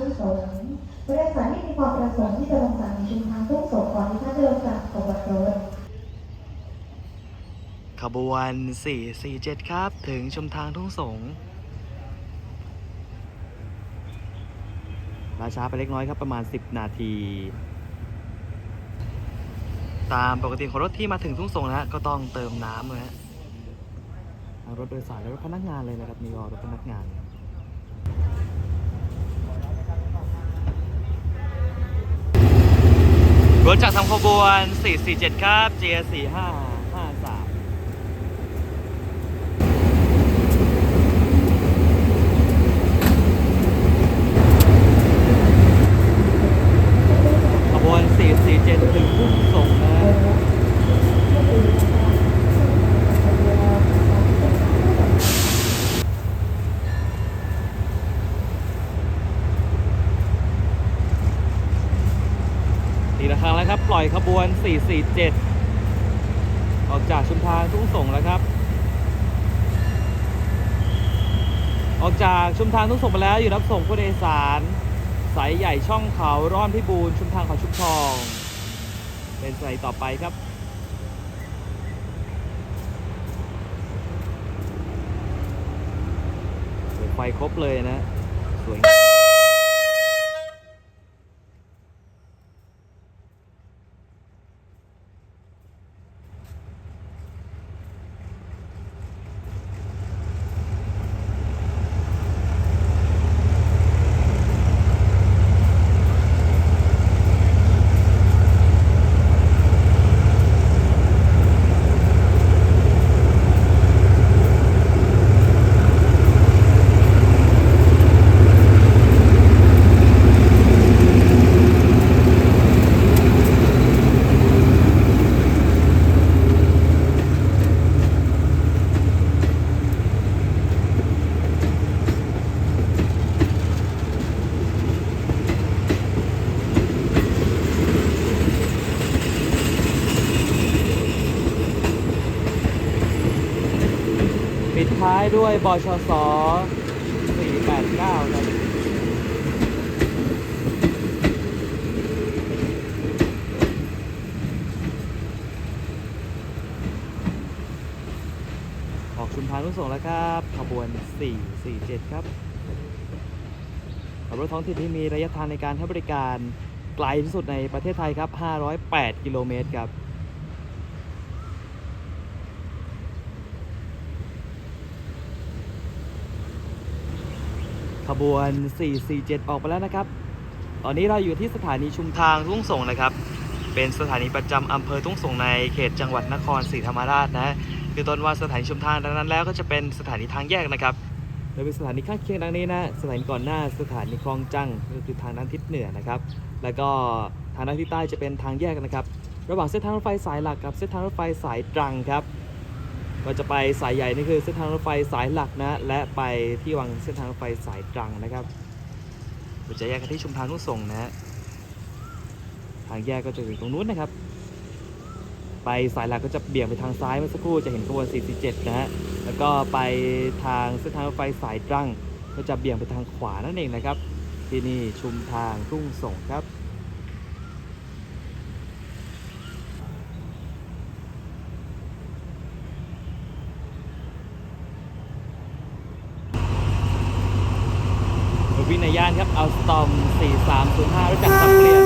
ทางสงบริษัทที่มีความประสงค์ที่จะลงสั่งชุมทางผู้สงก่อนที่ท่านจะลงสั่งขบวนรถขบวน 447 ครับ ถึงชุมทางทุ่งสงราช้าไปเล็กน้อยครับประมาณ 10 นาที ตามปกติของรถที่มาถึงทุ่งสงนะฮะก็ต้องเติมน้ำนะฮะทางรถโดยสารและรถพนักงานเลยนะครับ มีรอรถพนักงาน รถจากทางขบวน 447 ครับ J45 247 ออกจากชุมทางทุ่งสงแล้วครับ ออกจากชุมทางทุ่งสงไปแล้วอยู่รับส่งผู้โดยสารสายใหญ่ช่องเขาร่อนพิบูลชุมทางเขาชุมทอง เป็นสายต่อไปครับไฟครบเลยนะ สวยงาม ด้วยบชส489ครับออกชุมทางรุ่งส่งแล้วครับ ขบวน 447 ครับขับรถท้องถิ่นที่มีระยะทางในการให้บริการไกลที่สุดในประเทศไทยครับ 508 กิโลเมตรครับ ขบวน 447 ออกไปแล้วนะครับ ตอนนี้เราอยู่ที่สถานีชุมทางทุ่งส่งนะครับ เป็นสถานีประจำอำเภอทุ่งส่งในเขตจังหวัดนครศรีธรรมราชนะคือต้นว่าสถานีชุมทางดังนั้นแล้วก็จะเป็นสถานีทางแยกนะครับโดยเป็นสถานีข้างเคียงดังนี้นะ สถานีก่อนหน้าสถานีคลองจังก็คือทางด้านทิศเหนือนะครับ แล้วก็ทางด้านทิศใต้จะเป็นทางแยกนะครับ ระหว่างเส้นทางรถไฟสายหลักกับเส้นทางรถไฟสายตรังครับ ก็จะไปสายใหญ่นี่คือเส้นทางรถไฟสายหลักนะ และไปที่วังเส้นทางรถไฟสายตรังนะครับเราจะแยกกันที่ชุมทางทุ่งส่งนะฮะทางแยกก็จะอยู่ตรงนู้นนะครับ ไปสายหลักก็จะเบี่ยงไปทางซ้ายเมื่อสักครู่จะเห็นขบวน 47 นะฮะแล้วก็ไปทางเส้นทางรถไฟสายตรังก็จะเบี่ยงไปทางขวานั่นเองนะครับ ที่นี่ชุมทางทุ่งส่งครับ รถวิ่งในย่านครับ เอาสตอม 4305รู้จักสับเปลี่ยน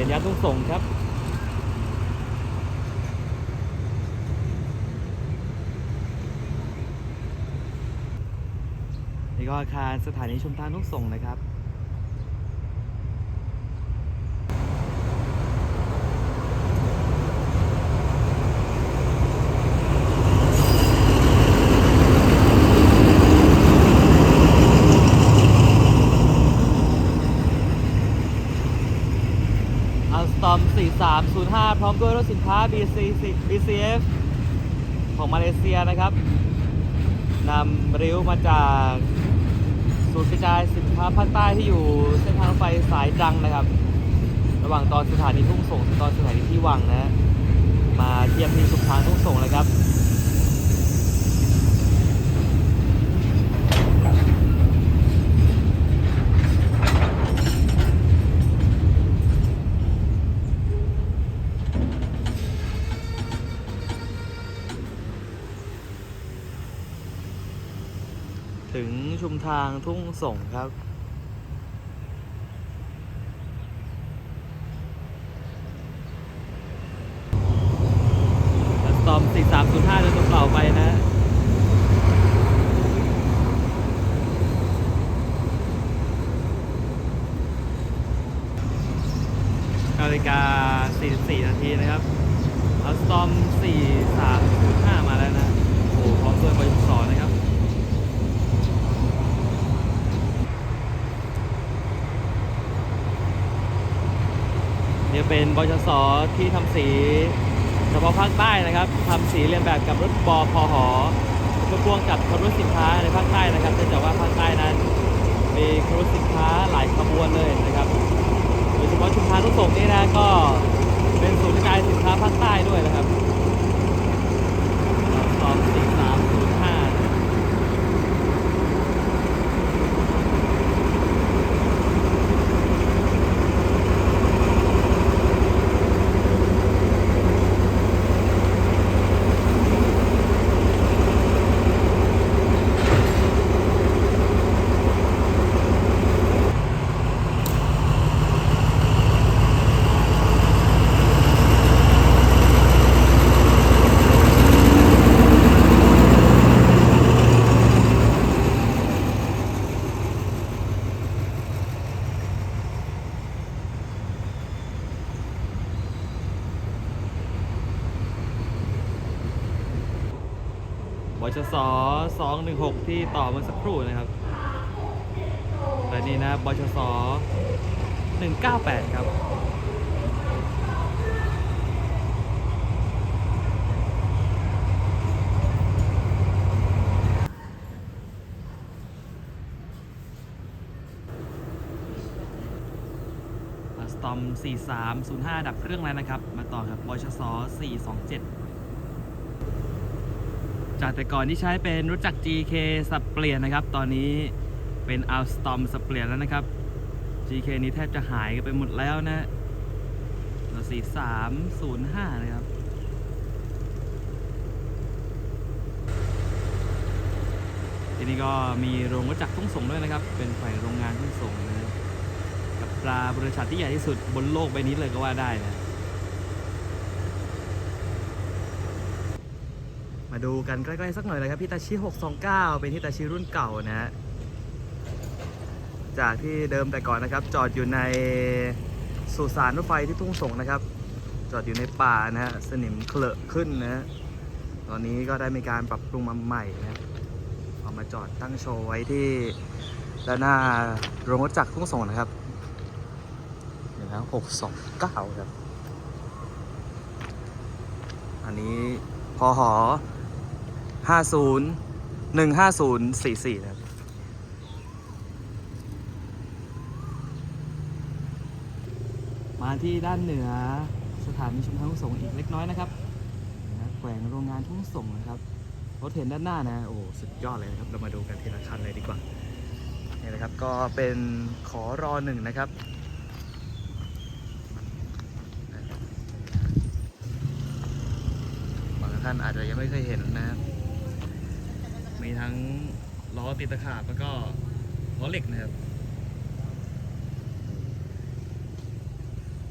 ียนย่านทุ่งส่งครับ นี่ก็อาคารสถานีชุมทางทุ่งส่งนะครับ อัลสตอม 4305 พร้อมด้วยรถสินค้า BC BCF ของมาเลเซียนะครับนำริ้วมาจากศูนย์กระจายสินค้าภาคใต้ที่อยู่เส้นทางไฟสายจังนะครับ ระหว่างตอนสถานีทุ่งสงตอนสถานีที่วังนะ มาเทียบที่ชุมทางทุ่งสงเลยครับ ถึง ชุมทางทุ่งส่งครับ ตอม 4305จะตรงเปล่าไปนะนาฬิกา 44 นาทีนะครับอัลสตอม 4305 มาแล้วนะ โอ้โหพร้อมด้วยบริษัทนะครับ เนี่ยเป็นบชสที่ทำสีเฉพาะภาคใต้นะครับทำสีเรียนแบบกับรถบพหรถพ่วงกับขบวนรถสินค้าในภาคใต้นะครับเนื่องจากว่าภาคใต้นั้น มีขบวนรถสินค้าหลายขบวนเลยนะครับโดยเฉพาะชุมพรทุกส่งนี่นะก็เป็นศูนย์กระจายสินค้าภาคใต้ด้วยนะครับ ชสอ216 ที่ต่อเมื่อสักครู่นะครับและนี่นะบชส198 ครับตอม 4305 ดับเครื่องแล้วนะครับ มาต่อครับบชสอ427 จากแต่ก่อนที่ใช้เป็นรู้จัก GK สับเปลี่ยนนะครับ ตอนนี้เป็น Alstom สับเปลี่ยนแล้วนะครับ GK นี้แทบจะหายไปหมดแล้วนะเรา4305นะครับทีนี้ก็มีโรงรถจักรทุ่งส่งด้วยนะครับ เป็นฝ่ายโรงงานทุ่งส่งนะกับปลาบริษัทที่ใหญ่ที่สุดบนโลกใบนี้เลยก็ว่าได้นะ มาดูกันใกล้ๆสักหน่อยเลยครับพี่ตาชิ 629 เป็นฮิตาชิรุ่นเก่านะฮะ จากที่เดิมแต่ก่อนนะครับ จอดอยู่ในสุสานรถไฟที่ทุ่งสงนะครับ จอดอยู่ในป่านะฮะ สนิมเคลอะขึ้นนะฮะ ตอนนี้ก็ได้มีการปรับปรุงมาใหม่นะเอามาจอดตั้งโชว์ไว้ที่ด้านหน้าโรงรถจักรทุ่งสงนะครับเดี๋ยวนะหกสองเก้าครับ อันนี้พอหอ ห้าศูนย์หนึ่งห้าศูนย์สี่สี่นะครับมาที่ด้านเหนือสถานีชุมทางทุ่งส่งอีกเล็กน้อยนะครับแขวงโรงงานทุ่งส่งนะครับรถเห็นด้านหน้านะโอ้สุดยอดเลยนะครับเรามาดูกันทีละคันเลยดีกว่านี่นะครับก็เป็นขอรอหนึ่งนะครับบางท่านอาจจะยังไม่เคยเห็นนะครับ มีทั้งล้อติดตะขาบแล้วก็ล้อเหล็กนะครับ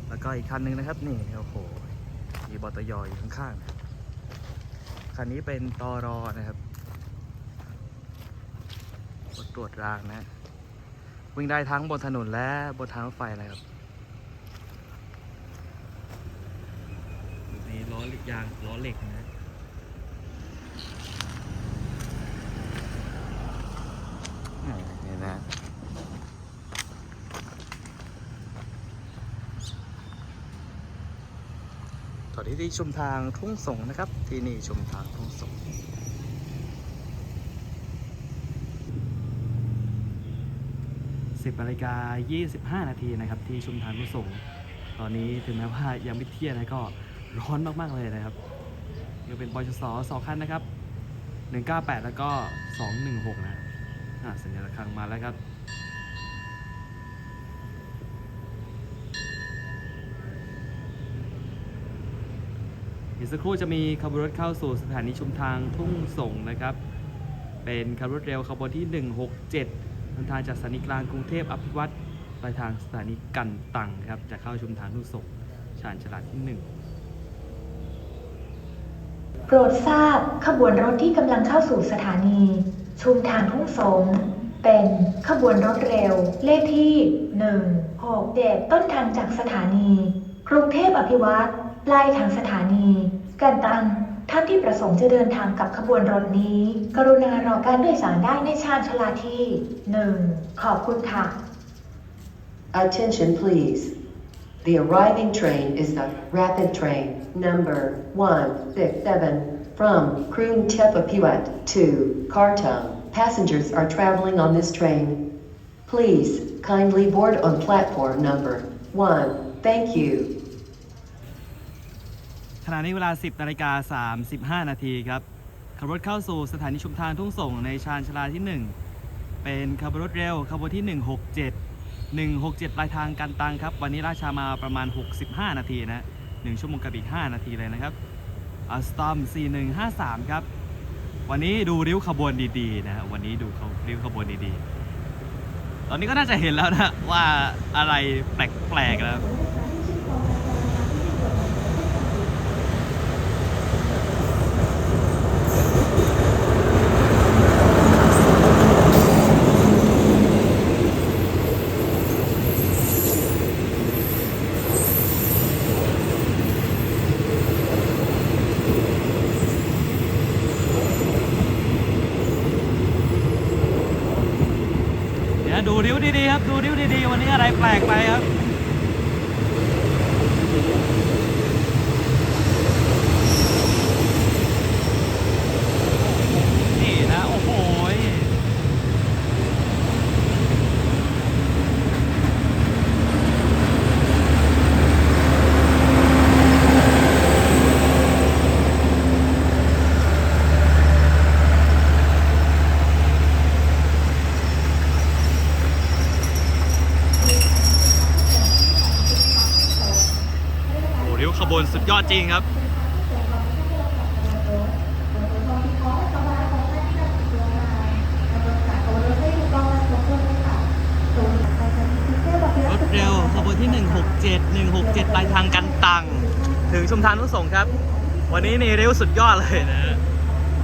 แล้วก็อีกคันหนึ่งนะครับ นี่โอ้โหมีบอตยอยอยู่ข้างๆนะครับคันนี้เป็นตอรอนะครับรถตรวจรางนะ วิ่งได้ทั้งบนถนนและบนทางรถไฟนะครับนี่ล้อยางล้อเหล็กนะอ่านี่นะ ต่อ ที่ที่ชมทางทุ่งสงนะครับ ที่นี่ชมทางทุ่งสงสิบนาฬิกา25นาทีนะครับ ที่ชุมทางทุ่งสงตอนนี้ถึงแม้ว่ายังไม่เที่ยงนะก็ร้อนมาก ๆ เลยนะครับยังเป็นบอชสสองคันนะครับ 198 แล้วก็ 216 นะอ่าสัญญาณระฆังมาแล้วครับ อีกสักครู่จะมีขบวนรถเข้าสู่สถานีชุมทางทุ่งส่งนะครับ เป็นขบวนรถเร็วขบวนที่ 167เดินทางจากสถานีกลางกรุงเทพอภิวัตรไปทางสถานีกันตังครับจะเข้าชุมทางทุ่งส่งชานฉลาดที่โปรดทราบขบวนรถที่กำลังเข้าสู่สถานี ชุมทางทุ่งสงเป็นขบวนรถเร็ว เลขที่ 1 6เดต้นทางจากสถานี กรุงเทพอภิวัตรปลายทางสถานี กันตังท่านที่ประสงค์จะเดินทางกับขบวนรถนี้ กรุณารอการโดยสารได้ในชานชลาที่ 1 ขอบคุณค่ะ Attention please. The arriving train is the rapid train number 167 from Kroon Tepapuat to Kartang. Passengers are traveling on this train. Please kindly board on platform number 1. Thank you. ขณะนี้เวลา 10นาฬิกา35 นาทีครับขบรถเข้าสู่สถานีชุมทางทุ่งส่งในชานชาลาที่ 1 เป็นขบวนรถเร็วขบวนที่ 167 167 ปลายทางกันตังครับ วันนี้ราชามาประมาณ 65 นาทีนะ1ชั่วโมงกับอีก 5 นาทีเลยนะครับอัสตอม4153 ครับ วันนี้ดูริ้วขบวนดีๆนะวันนี้ดูเขาริ้วขบวนดีๆ ตอนนี้ก็น่าจะเห็นแล้วนะว่าอะไรแปลกๆนะครับ เดี๋ยวดูริ้วดีๆครับ ดูริ้วดีๆ วันนี้อะไร แปลกไปครับ นี่นะ โอ้โหย สุดยอด จริงครับ รถเร็วขบวนที่ 167 167 ปลายทางกันตัง ถึงชุมทางทุ่งสงครับ วันนี้นี่เร็วสุดยอดเลยนะ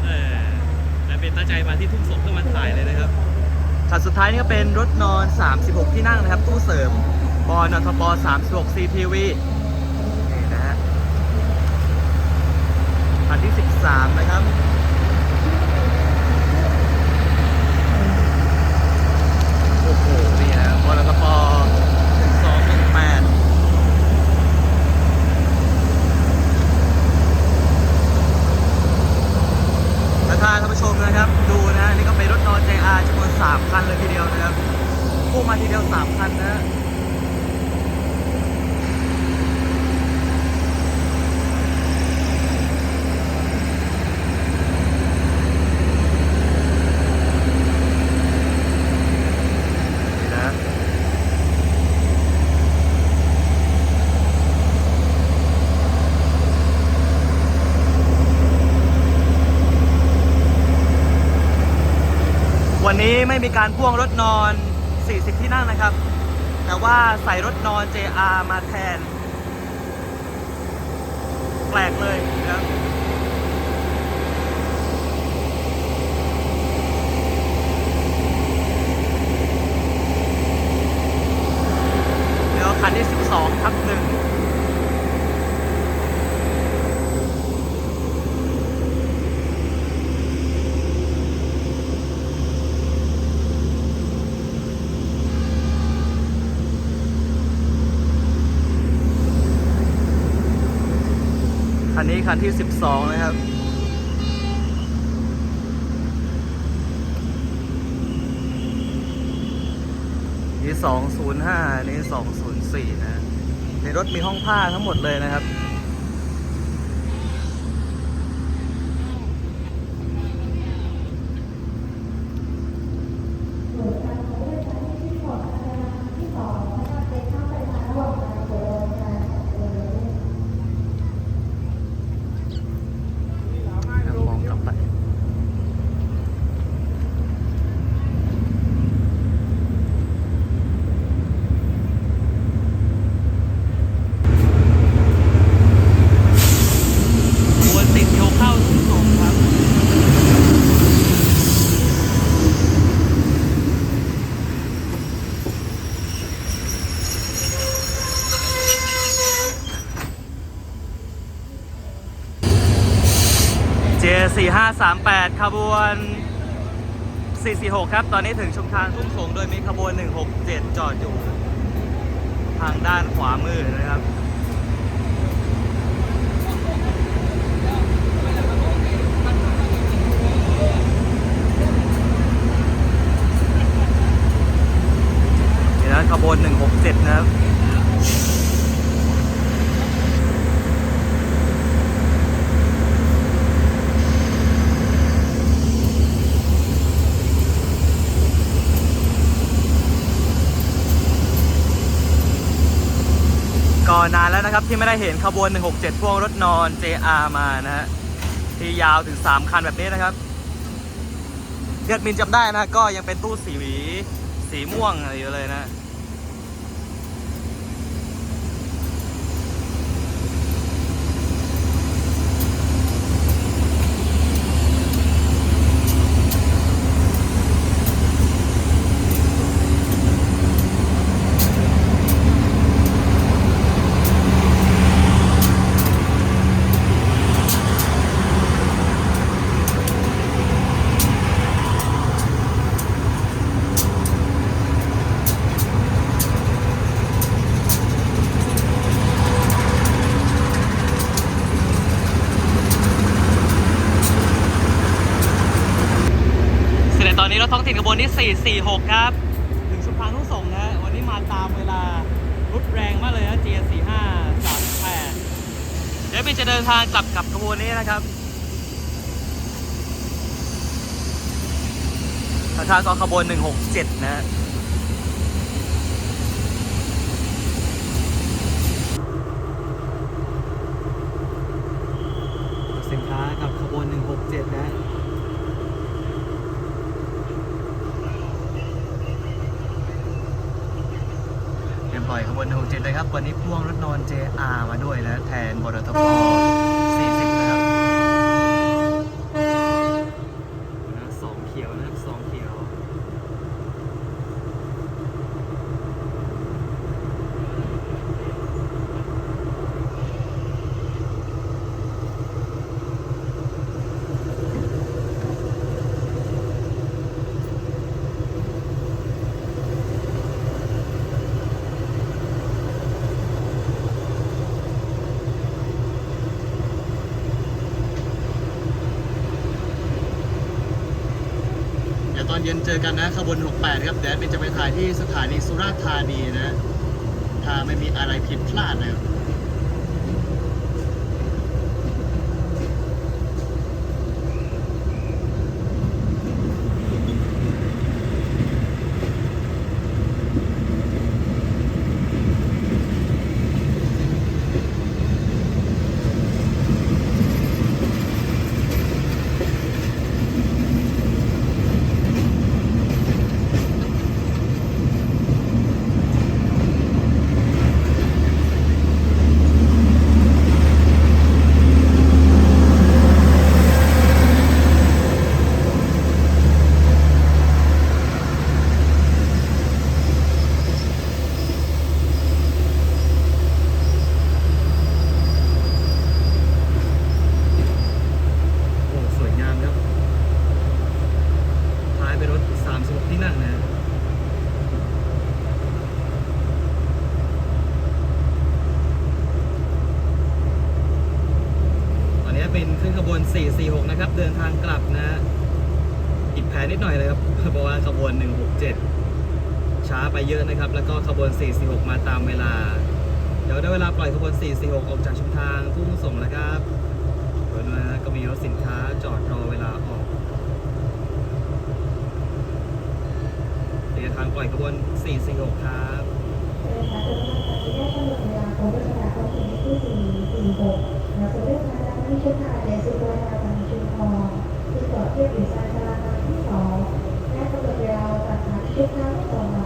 เออและเป็นตั้งใจมาที่ทุ่งสงเพื่อมาถ่ายเลยนะครับคันสุดท้ายนี่ก็เป็นรถนอน 36 ที่นั่งนะครับ ตู้เสริมบอนทป36 CPV นี่นะฮะ คันที่ 13 นะครับโอ้โหนี่นะบอลกปหนึ่งสองหนึ่งแปดแล้วถ้าท่านผู้ชมนะครับ ดูนะนี่ก็เป็นรถนอน JR จำนวน3คันเลยทีเดียวนะครับพุ่งมาทีเดียว 3 คันนะ นี่นะ วันนี้ ไม่มีการพ่วงรถนอน 40 ที่นั่งนะครับ แต่ว่าใส่รถนอน JR มาแทน แปลกเลยนะเดี๋ยวคันที่ 12ทับหนึ่ง นนี้คันที่ 12 นะครับ นี่205 นี่ 204 นะ ในรถมีห้องผ้าทั้งหมดเลยนะครับ มองกลับไป ควรติดเที่ยวเข้าทุ่งสงครับ เจ4538 ขบวน 446 ครับ ตอนนี้ถึงชุมทางทุ่งสงโดยมีขบวน 167 จอดอยู่ ทางด้านขวามือนะครับ นี่นะขบวน 167 นะครับ ก่อ นะครับที่ไม่ได้เห็นขบวน 167 พ่วงรถนอน JR มานะฮะที่ยาวถึง 3 คันแบบนี้นะครับเดือดมินจำได้นะก็ยังเป็นตู้สีหวีสีม่วงอะไรอยู่เลยนะ 46 ครับ ถึงสุพรรณทุ่งสงนะ วันนี้มาตามเวลารุดแรงมากเลยนะ GS45 38 เดี๋ยวเป็จะเดินทางกลับกับขบวนนี้นะครับประทางก็ขบวน 167 นะ สินค้ากับขบวน 167 นะ นะครับ วันนี้พ่วงรถนอน JR มาด้วยนะแทนบรทพ40 นะครับนะสองเขียวนะครับสองเขียว เย็นเจอกันนะขบวน 68 ครับ เดี๋ยวแอดมินจะไปถ่ายที่สถานีสุราษฎร์ธานีนะ ถ้าไม่มีอะไรผิดพลาดนะครับ 446 นะครับ เดินทางกลับนะอีกแผนนิดหน่อยเลยครับ เพราะว่าขบวน 167 ช้าไปเยอะนะครับ แล้วก็ขบวน 446 มาตามเวลา เดี๋ยวได้เวลาปล่อยขบวน 446 ออกจากชุมทางพุ่งส่งแล้วครับเดี๋ยวนะก็มีรถสินค้าจอดรอเวลาออกเดินทางปล่อยขบวน 446 ครับนะคะจะต้งกาด้กำหนดเวลาของรถไฟฟ้าควนมถี่ที่46นะคุณด้วยค่ะ ที่ชุอผ่านในสุวรรณบางชุมพรติดต่อเที่ยบอยู่ชารชาลที่สองและกำหนดเวลาตัางาที่ชุดข้าวสองหลั